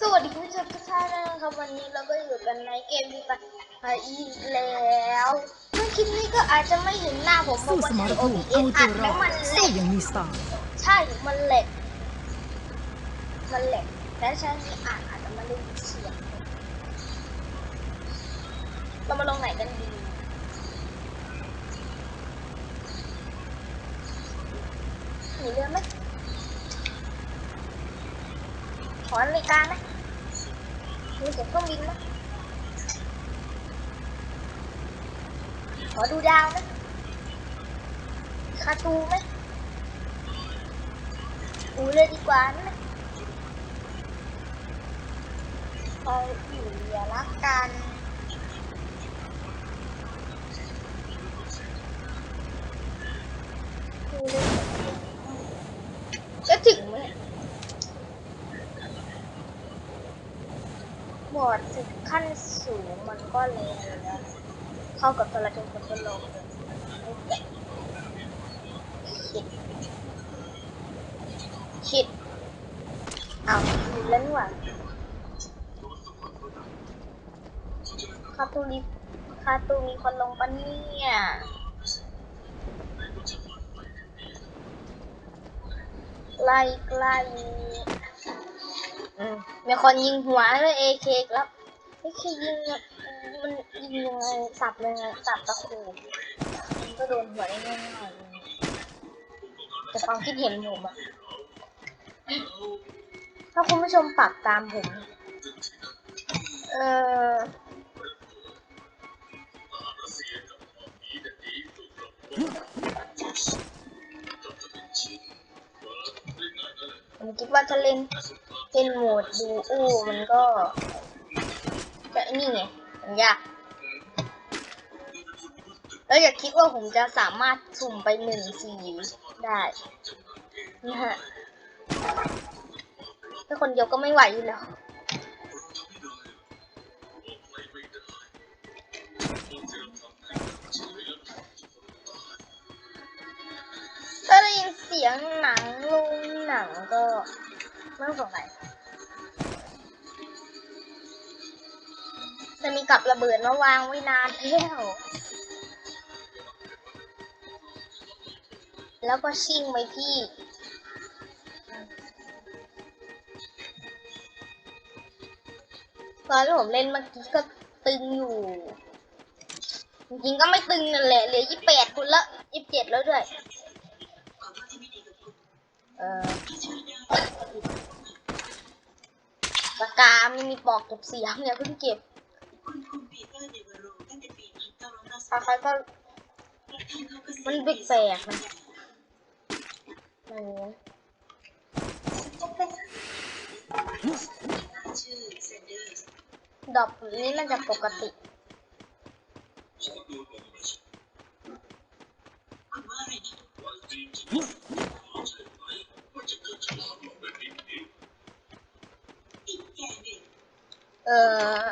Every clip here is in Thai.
สวัสดีคุณผู้ชมทุกท่านนะครับวันนี้เราก็อยู่กันในเกมดีกันอีกแล้วซึ่งคลิปนี้ก็อาจจะไม่เห็นหน้าผมเพราะสู้ว่าสมรที่ภูมิ OBS เอาตัอัวดรแล้วอมัดนแหลสู้กอย่างมีสไตล์ใช่มันแหลกมันแหลกและฉันนี่อ่านอาจจะไม่ได้ยินเสียงเรามาลงไหนกันดีหนีเรือไหมขอนาฬิกาไหมมีเสียงเครื่องบินไหมาวไหมคาตูไหมอูเลยดีกว่านะเอาอยู่อย่ารักกันจะถึงไหมบอร์ดถึงขั้นสูงมันก็เลยนะ เข้ากับโทรทัศน์คนทดลองคิดคิดเอาวอยู่แล้วนี่หว่าคาตูรีคาตูมีคนลงปะเนี่ยใกล้ใกล้อืมมีคนยิงหัวเลยเอเคแล้วไม่เคยยิงอะมัน ยิงยังไงสับยังไงสับตะคูมันก็โดนหัวได้ง่ายๆแต่ความคิดเห็นผมอะถ้าคุณผู้ชมปรับตามผม เออผมคิดว่าถ้าเล่นเล่นโหมดดูอู้มันก็จะนี่ไงมันยาก แล้วอย่าคิดว่าผมจะสามารถสุ่มไปหนึ่งสีได้นะฮะถ้าคนเดียวก็ไม่ไหวอยู่แล้วถ้าได้ยินเสียงหนังลงหนังก็ไม่ต้องสงสัยจะมีกับระเบิดมาวางไว้นานแล้ว แล้วก็ชิ่งไปที่ตอนที่ผมเล่นเมื่อกี้ก็ตึงอยู่ จริงๆก็ไม่ตึงนั่นแหละเหลือยี่แปดคุณละยี่เจ็ดแล้วด้วย เออปากกาไม่มีปลอกเก็บเสียงอย่าเพิ่งเก็บใครๆก็มันแปลกๆนะมัน ดอกนี้มันจะปกติ เออ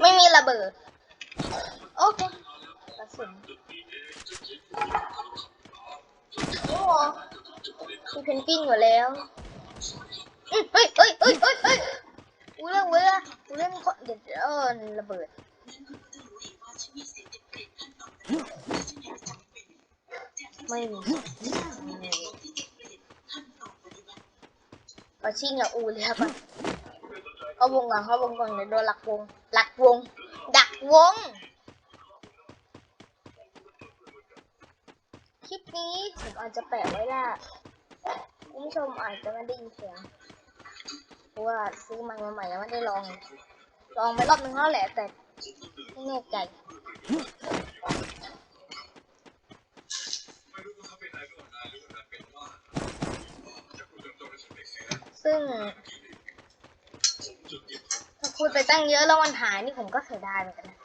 ไม่มีระเบิด เพนกวินอยู่แล้วอื้อเฮ้ยเฮ้ยเฮ้ยเฮ้ยเฮ้ยอูเรื่องเวลาอูเรื่องคนเดี๋ยวเออระเบิดไม่มีขอชิงกับอูเลยครับเข้าวงก่อนเข้าวงก่อนเดี๋ยวโดนหลักวงหลักวง ดักวงคลิปนี้ผมอาจจะแปะไว้ละ คุณผู้ชมอาจจะไม่ได้ยินเสียงเพราะว่าซื้อมค์มาใหม่ยังไม่ได้ลอง ลองไปรอบนึงแล้วแหละแต่ไม่แน่ใจซึ่งถ้าพูดไปตั้งเยอะแล้วมันหายนี่ผมก็เสียดายเหมือนกันนะ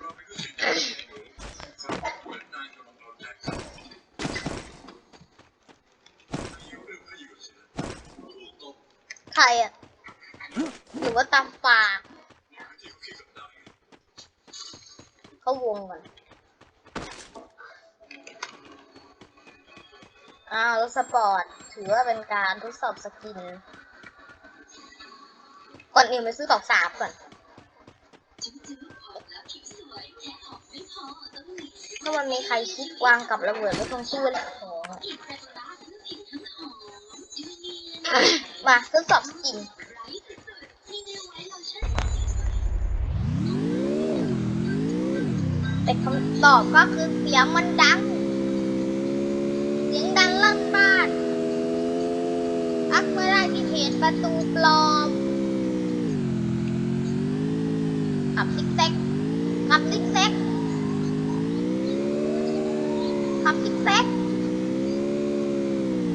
สปอร์ต ถือว่าเป็นการทดสอบสกิน ก่อนอื่นไปซื้อดอกสาบก่อนถ้ามันมีใครคิดวางกับระเบิดไว้ตรงชื่อและของอะมาทดสอบสกินแต่คำตอบก็คือเสียงมันดัง เสียงดังลั่นบ้าน อักเมื่อได้ที่เพจ ประตูปลอมขับซิกแซกขับซิกแซกขับซิกแซก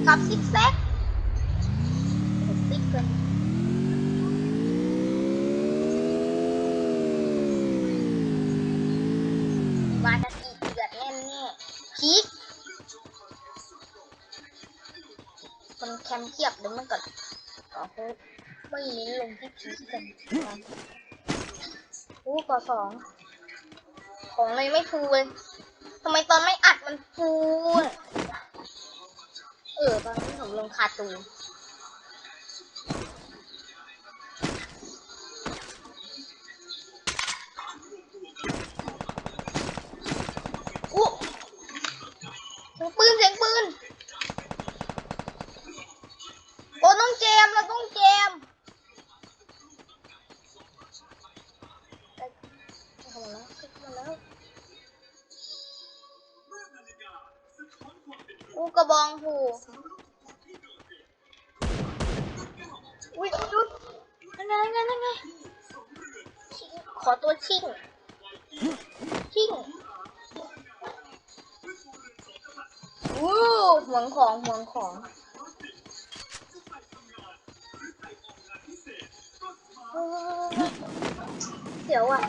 ขับซิกแซกซิกเกินมาจะอีเดือดแน่แน่พีคมันแคมเทียบเลยเมื่อก่อน ไม่เน้นลงที่พีคกันอู้ก่อสอง ของเลยไม่ฟูเลยทำไมตอนไม่อัดมันฟูเออ ตอนนี้ผมลงคาตูนอู้เสียงปืนเสียงปืน อูกระบองหูอุ้ยจุดยังไงยังไงยังไงชิงขอตัวชิ่งชิ่งอู้ห่วงของห่วงของเดี๋ยวอะ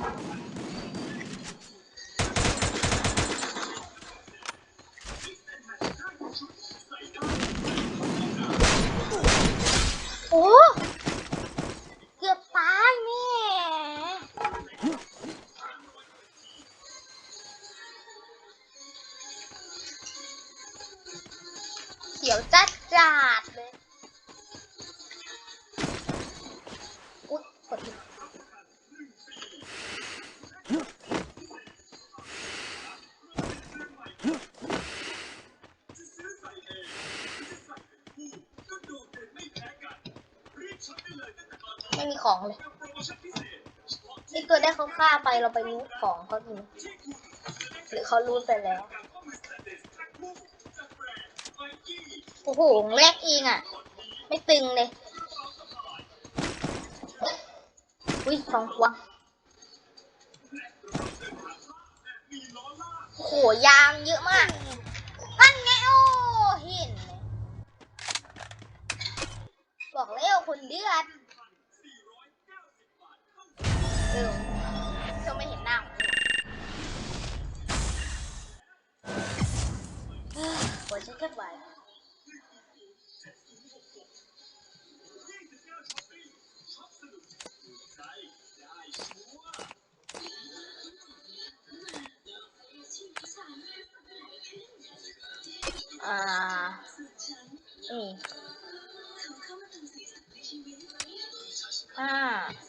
ไปเราไปรู้ของเขาดูหรือเขารู้ไปแล้ว โอ้โหแรกเองอะ ไม่ตึงเลย อุ้ยสองตัวโอ้โหยางเยอะมากนั่นไงโอ้เห็น บอกแล้วคนเดือด แค่ไหวอ่านี่อ่า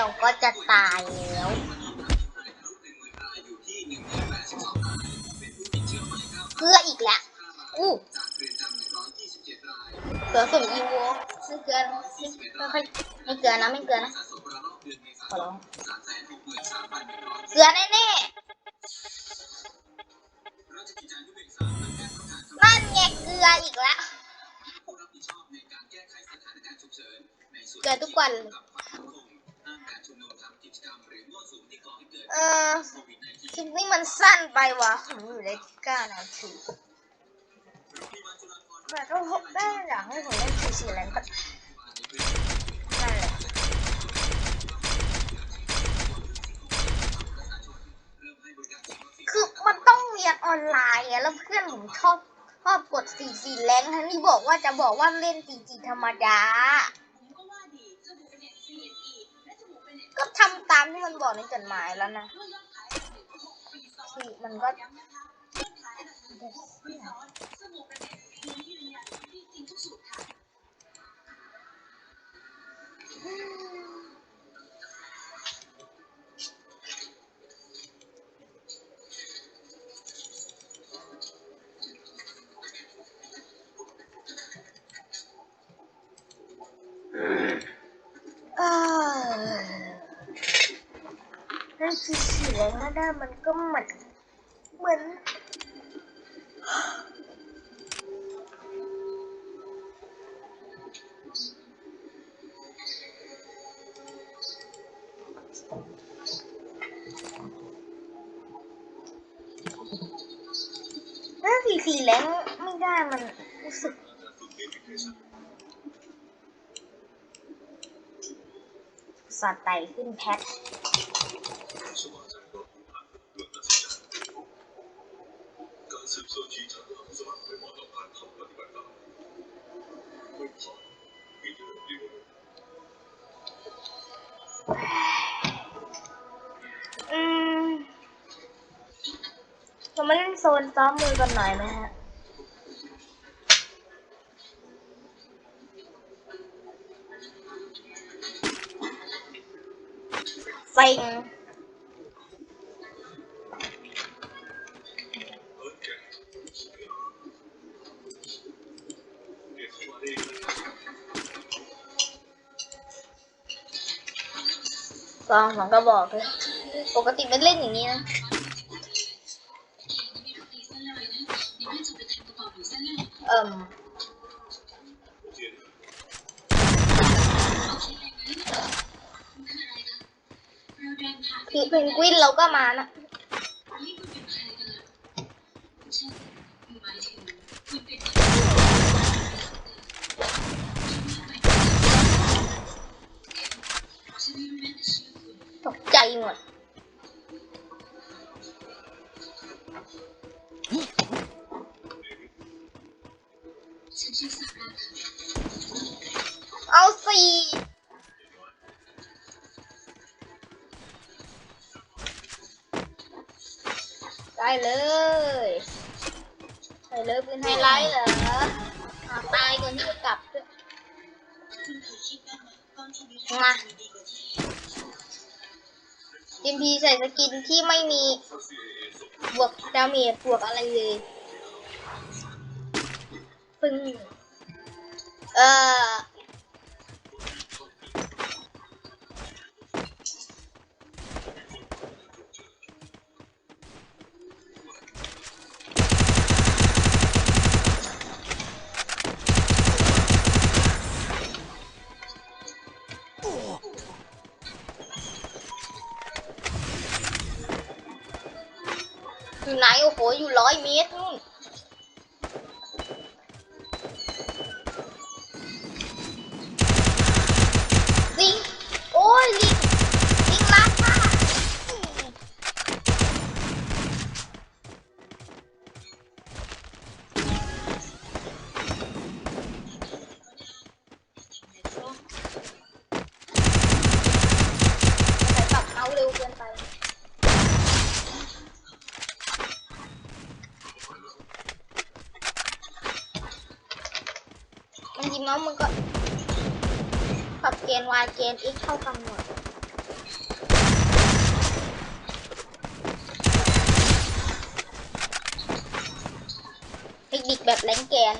เดียวก็จะตายแล้วเกลืออีกแล้วอู้เกลือสุ่มอีโวไม่เกลือนไม่ค่อยไม่เกลือนะไม่เกลือนะขอร้องเกลือแน่ๆนั่นไงเกลืออีกแล้วเกลือทุกวันเลย สั้นไปวะผมอยู่ได้เก้านาทีแต่ก็พบได้อยากให้ผมเล่นสี่สี่แล้วก็ได้เลยคือมันต้องเรียนออนไลน์อะแล้วเพื่อนผมชอบชอบกดสี่สี่แรงทั้งที่บอกว่าจะบอกว่าเล่นสี่สี่ธรรมดา ก็ทำตามที่มันบอกในจดหมายแล้วนะ ที่มันก็เออนั่นคือเเหมือนเหมือนถ้าสีสีแรงไม่ได้มันรู้สึกสัตว์ไต่ขึ้นแพท วนซ้อมมือกันหน่อยไหมฮะเซ็งกองนะซองสองกระบอกเลย ปกติไม่เล่นอย่างนี้นะ เอิ่มเทียนคือเพนกวินเราก็มานะ สี่ได้เลยได้เลยเป็นไฮไลท์เหรออะตายก่อนที่จะกลับด้วยมาจิมพีใส่สกินที่ไม่มีบวกดาเมจบวกอะไรเลยปึ้งเออ อยู่ไหนโอ้โหอยู่ร้อยเมตรนู่น กณฑ์ y เกณฑ์ x เท่ากันหมดเทคนิคแบบแรงแกน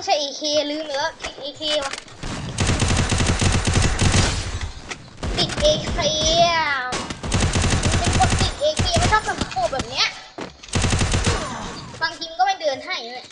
ต้องใช้ AK ลืมแล้ว AK วะติด AK เป็นคนติด AK ไม่ชอบทำโคแบบเนี้ย บางทีมก็ไม่เดินให้เลย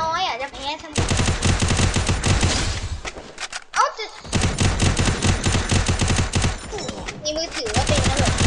น้อยอะจะแพ้ทเสมอเอ้าจะมีมือถือก็เป็นนะหรอ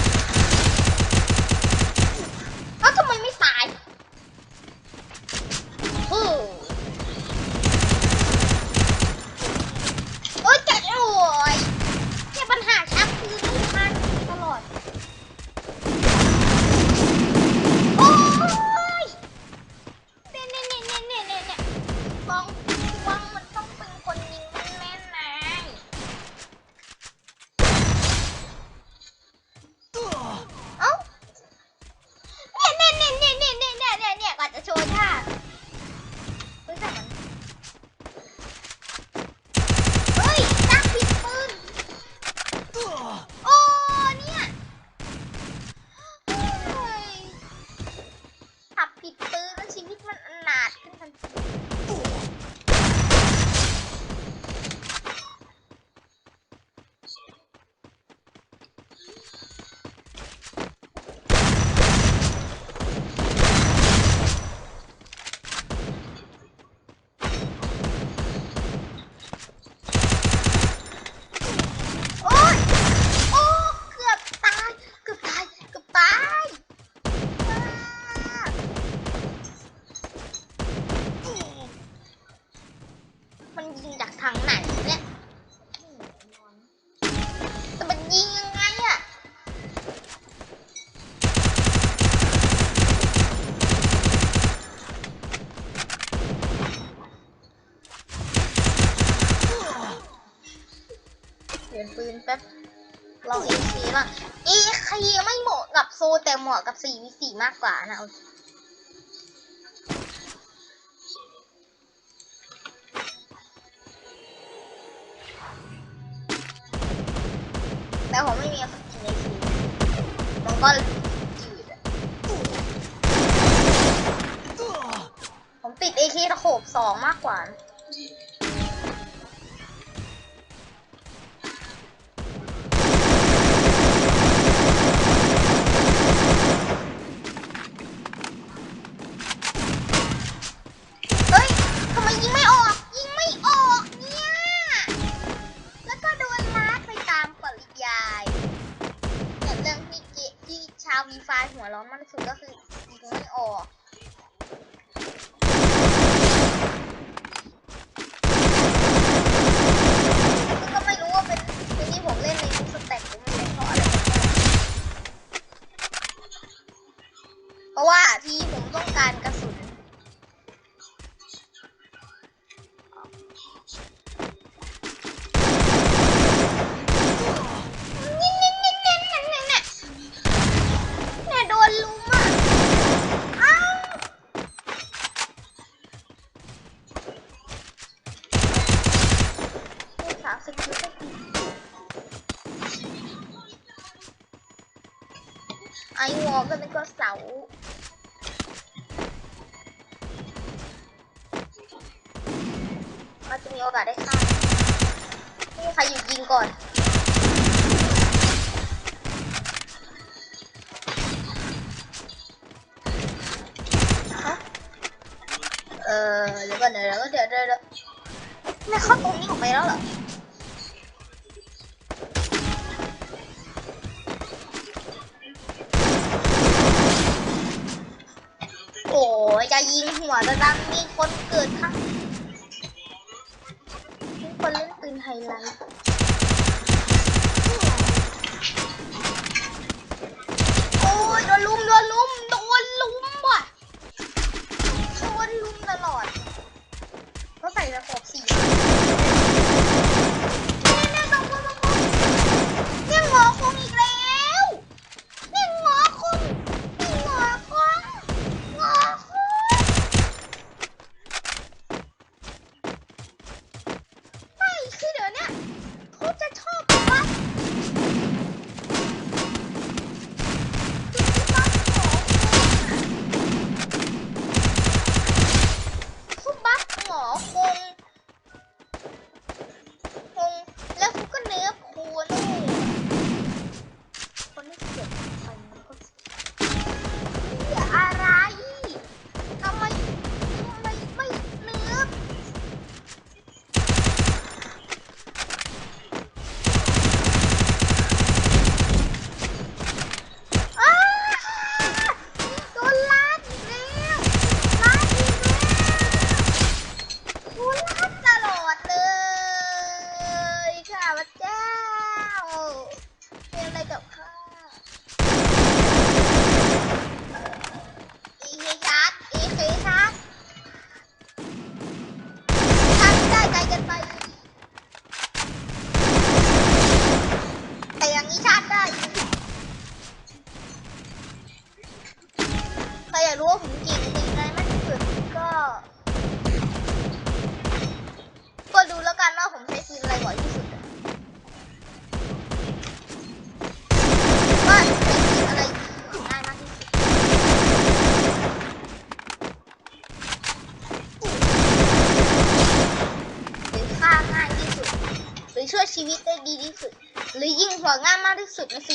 ลี่ยนปืนแป๊บลองเอคีบ้างเอคีไม่เหมาะกับโซแต่เหมาะกับสี่วิสีมากกว่านะแต่ผมไม่มีกินเอคีมันก็จืดผมติดเอคีตะโขบสองมากกว่าี๋ยวเดี๋ยวไม่เข้าตรงนี้ออกไปแล้วเหรอโอ้ยจะยิงหัวจะดังมีคนเกิดข้างคนเล่นปืนไฮไลท์ สึกรู้สึก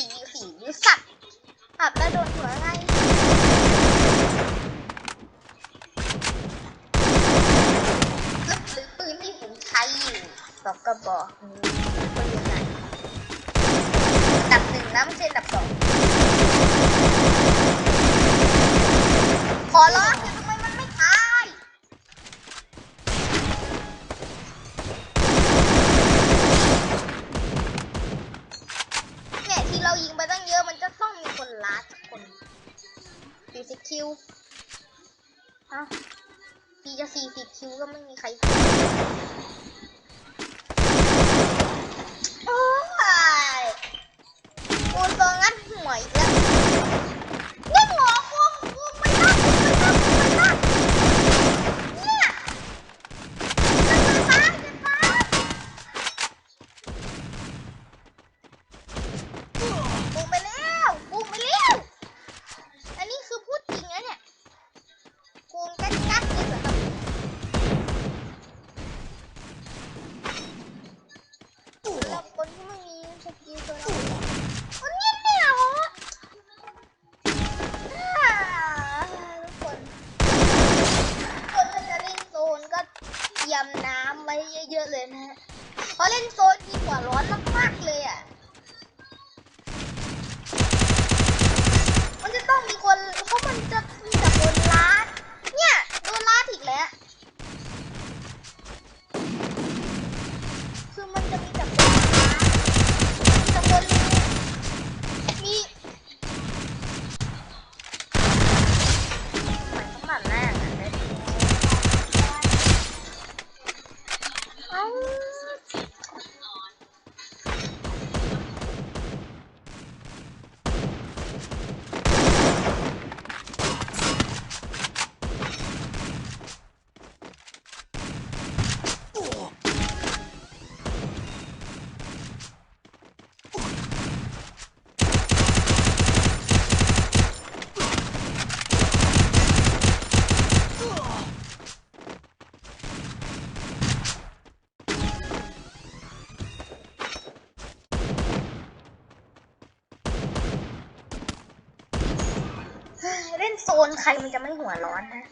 นโซนใครมันจะไม่หัวร้อนนะ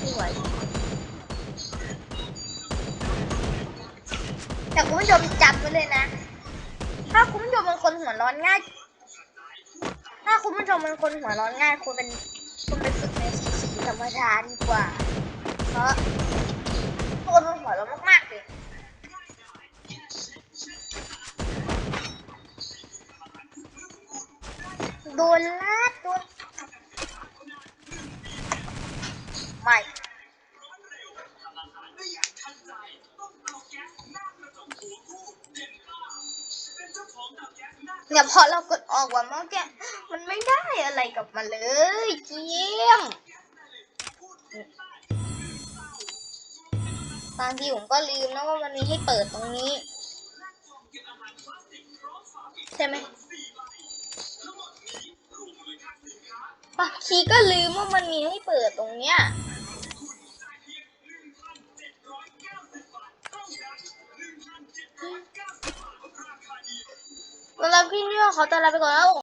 ไม่ไหวแต่คุณผู้ชมจำไว้เลยนะ ถ้าคุณผู้ชมเป็นคนหัวร้อนง่าย ถ้าคุณผู้ชมเป็นคนหัวร้อนง่ายคุณเป็นคุณไปฝึกในสีสีธรรมดาติดีกว่า เพราะ โดนลาดโดนไม่เนี่ยพอเรากดออกว่าเมื่อกี้มันไม่ได้อะไรกลับมาเลยเจียมบางทีผมก็ลืมนะว่ามันมีให้เปิดตรงนี้ ใช่ไหม บาง ทีก็ลืมว่ามันมีให้เปิดตรงเนี้ยสำหรับคลิปนี้ก็ขอตัวลาไปก่อนแล้ว